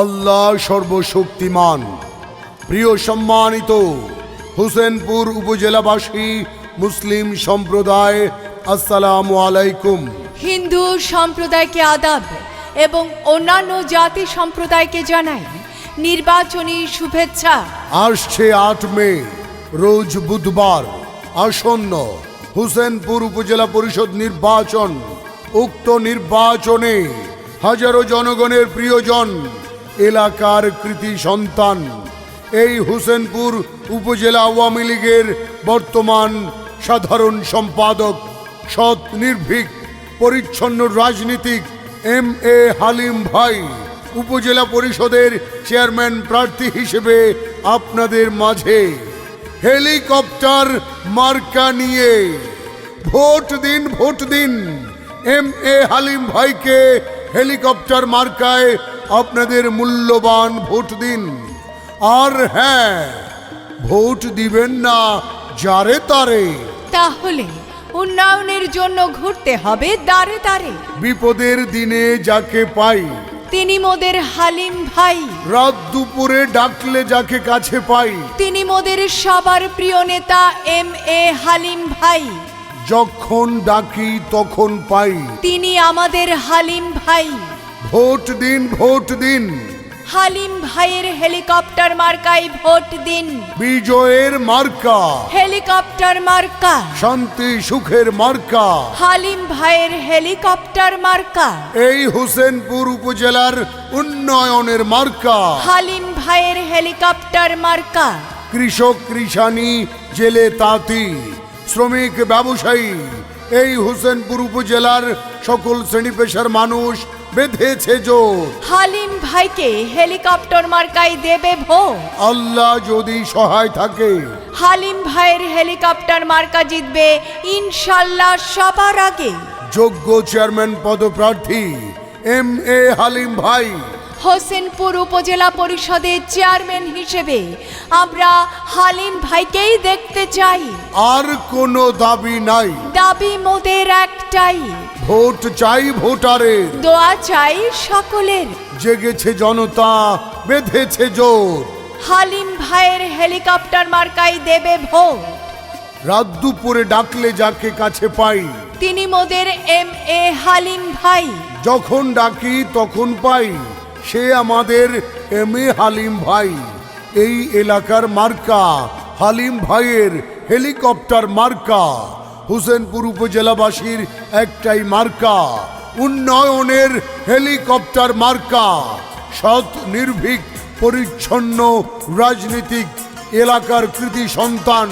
আল্লাহ সর্বশক্তিমান। প্রিয় সম্মানিত হুসেনপুর উপজেলাবাসী মুসলিম সম্প্রদায় আসসালামু আলাইকুম। হিন্দু সম্প্রদায়কে আদাব এবং অন্যান্য জাতি সম্প্রদায়কে জানাই নির্বাচনী শুভেচ্ছা। আসছে আট মে রোজ বুধবার আসন্ন হুসেনপুর উপজেলা পরিষদ নির্বাচন। উক্ত নির্বাচনে হাজারো জনগণের প্রিয়জন এলাকার কৃতি সন্তান। এই হুসেনপুর উপজেলা আওয়ামী লীগের বর্তমান সাধারণ সম্পাদক, সৎ নির্ভীক, পরিচ্ছন্ন রাজনীতিক এম এ হালিম ভাই, উপজেলা পরিষদের চেয়ারম্যান প্রার্থী হিসেবে আপনাদের মাঝে। হেলিকপ্টার মার্কা নিয়ে ভোট দিন ভোট দিন। এম এ হালিম ভাইকে হেলিকপ্টার মার্কায় আপনাদের মূল্যবান ভোট দিন। আর হ্যাঁ ভোট দিবেন না যারে তারে। তাহলে উন্নয়নের জন্য ঘুরতে হবে দাঁড়ে দাঁড়ে বিপদের দিনে যাকে পাই। তিনি মোদের হালিম ভাই। রাত দুপুরে ডাকলে যাকে কাছে পাই। তিনি মোদের সবার প্রিয় নেতা এম এ হালিম ভাই। যখন ডাকি তখন পাই। তিনি আমাদের হালিম ভাই। ভোট দিন ভোট দিন। হালিম ভাইয়ের হেলিকপ্টার মার্কায় ভোট দিন। বিজয়ের মার্কা। হেলিকপ্টার মার্কা। শান্তি সুখের মার্কা। হালিম ভাইয়ের হেলিকপ্টার মার্কা। এই হোসেনপুর উপজেলার উন্নয়নের মার্কা। হালিম ভাইয়ের হেলিকপ্টার মার্কা। কৃষক কৃষানি জেলে তাঁতি শ্রমিক ব্যবসায়ী এই হোসেনপুর উপজেলার সকল শ্রেণি পেশার মানুষ বেঁধেছে জোর। হালিম ভাইকে হেলিকপ্টার মার্কায় দেবে ভো আল্লাহ যদি সহায় থাকে। হালিম ভাইয়ের হেলিকপ্টার মার্কা জিতবে ইনশাল্লাহ সবার আগে। যোগ্য চেয়ারম্যান পদপ্রার্থী এম এ হালিম ভাই। হোসেনপুর উপজেলা পরিষদের চেয়ারম্যান হিসেবে আমরা হালিম ভাইকেই দেখতে চাই। আর কোনো দাবি নাই। দাবি মোদের একটাই। ভোট চাই ভোটারের। দোয়া চাই সকলের। জেগেছে জনতা বেঁধেছে জোর। হালিম ভাইয়ের হেলিকপ্টার মার্কাই দেবে ভোট। রাত দুপুরে ডাকলে যাকে কাছে পাই। তিনি মোদের এম এ হালিম ভাই। যখন ডাকি তখন পাই সে আমাদের এম এ হালিম ভাই। এই এলাকার মার্কা হালিম ভাইয়ের হেলিকপ্টার মার্কা। হুসেনপুর উপজেলাবাসীর একটাই মার্কা, উন্নয়নের হেলিকপ্টার মার্কা। সৎ, নির্ভীক, পরিচ্ছন্ন, রাজনীতিক এলাকার কৃতি সন্তান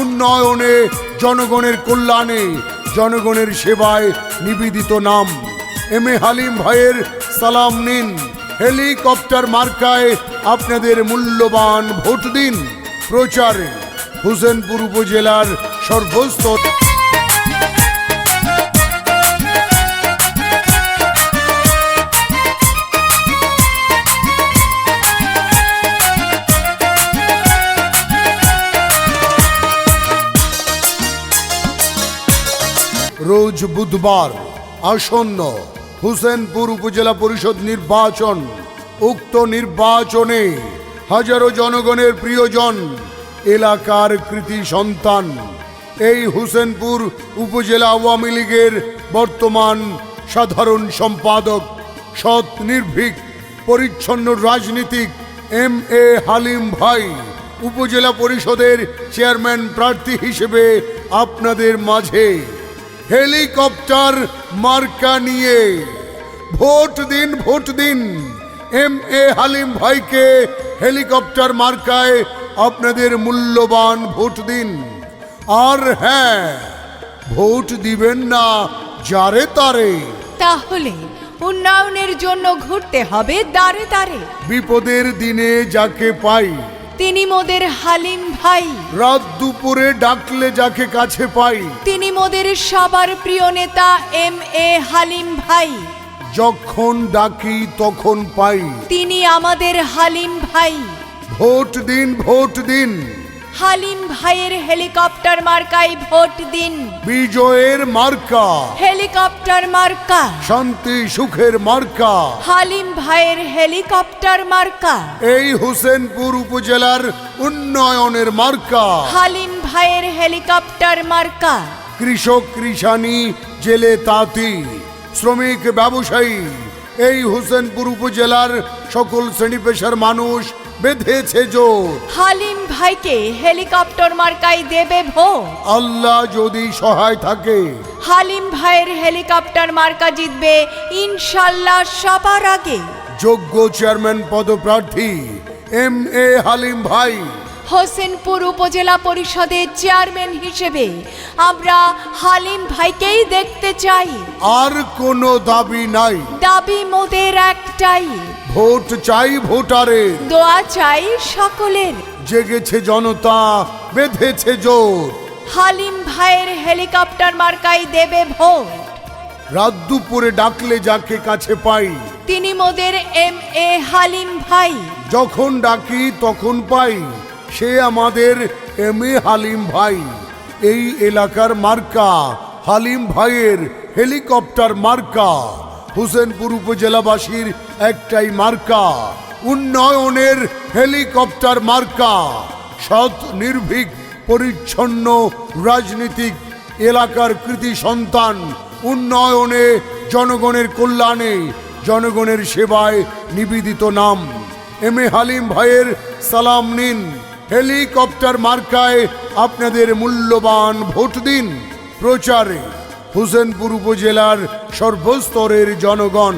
উন্নয়নে, জনগণের কল্যাণে, জনগণের সেবায় নিবেদিত নাম। এম এ হালিম ভাইয়ের সালাম নিন। হেলিকপ্টার মার্কায় আপনাদের মূল্যবান ভোট দিন। প্রচারে হুসেনপুর উপজেলার সর্বস্তর রোজ বুধবার আসন্ন হুসেনপুর উপজেলা পরিষদ নির্বাচন, উক্ত নির্বাচনে হাজারো জনগণের প্রিয়জন, এলাকার কৃতি সন্তান। এই হুসেনপুর উপজেলা আওয়ামী লীগের বর্তমান সাধারণ সম্পাদক, সৎ নির্ভীক, পরিচ্ছন্ন রাজনীতিক এম এ হালিম ভাই, উপজেলা পরিষদের চেয়ারম্যান প্রার্থী হিসেবে আপনাদের মাঝে। হেলিকপ্টার মার্কা নিয়ে। ভোট দিন ভোট দিন। এম এ হালিম ভাইকে হেলিকপ্টার মার্কায় আপনাদের মূল্যবান ভোট দিন। আর হ্যাঁ ভোট দিবেন না যারে তারে। তাহলে উন্নয়নের জন্য ঘুরতে হবে দাঁড়ে দাঁড়ে বিপদের দিনে যাকে পাই। তিনি মোদের হালিম ভাই। রাত দুপুরে ডাকলে যাকে কাছে পাই। তিনি মোদের সবার প্রিয় নেতা এম এ হালিম ভাই। যখন ডাকি তখন পাই। তিনি আমাদের হালিম ভাই। ভোট দিন ভোট দিন। হালিম ভাইয়ের হেলিকপ্টার মার্কায় ভোট দিন। বিজয়ের মার্কা। হেলিকপ্টার মার্কা। শান্তি সুখের মার্কা। হালিম ভাইয়ের হেলিকপ্টার মার্কা। এই হোসেনপুর উপজেলার উন্নয়নের মার্কা। হালিম ভাইয়ের হেলিকপ্টার মার্কা। কৃষক কৃষানি জেলে তাঁতি শ্রমিক ব্যবসায়ী। এই হোসেনপুর উপজেলার সকল শ্রেণি পেশার মানুষ বেঁধেছে জোর। হালিম ভাইকে হেলিকপ্টার মার্কায় দেবে ভো আল্লাহ যদি সহায় থাকে। হালিম ভাইয়ের হেলিকপ্টার মার্কা জিতবে ইনশাল্লাহ সবার আগে। যোগ্য চেয়ারম্যান পদপ্রার্থী এম এ হালিম ভাই। হোসেনপুর উপজেলা পরিষদের চেয়ারম্যান হিসেবে আমরা হালিম ভাইকেই দেখতে চাই। আর কোনো দাবি নাই। দাবি মোদের একটাই। ভোট চাই ভোটারের। দোয়া চাই সকলের। জেগেছে জনতা বেঁধেছে জোর হালিম ভাইয়ের হেলিকপ্টার মার্কাই দেবে ভোট। রাত দুপুরে ডাকলে যাকে কাছে পাই। তিনি মোদের এম এ হালিম ভাই। যখন ডাকি তখন পাই সে আমাদের এম এ হালিম ভাই। এই এলাকার মার্কা হালিম ভাইয়ের হেলিকপ্টার মার্কা। হোসেনপুর উপজেলাবাসীর একটাই মার্কা, উন্নয়নের হেলিকপ্টার মার্কা। সৎ, নির্ভীক, পরিচ্ছন্ন, রাজনীতিক এলাকার কৃতি সন্তান, উন্নয়নে, জনগণের কল্যাণে, জনগণের সেবায় নিবেদিত নাম। এম এ হালিম ভাইয়ের সালাম নিন। হেলিকপ্টার মার্কায় আপনাদের মূল্যবান ভোট দিন। প্রচারে। হোসেনপুর উপজেলার সর্বস্তরের জনগণ।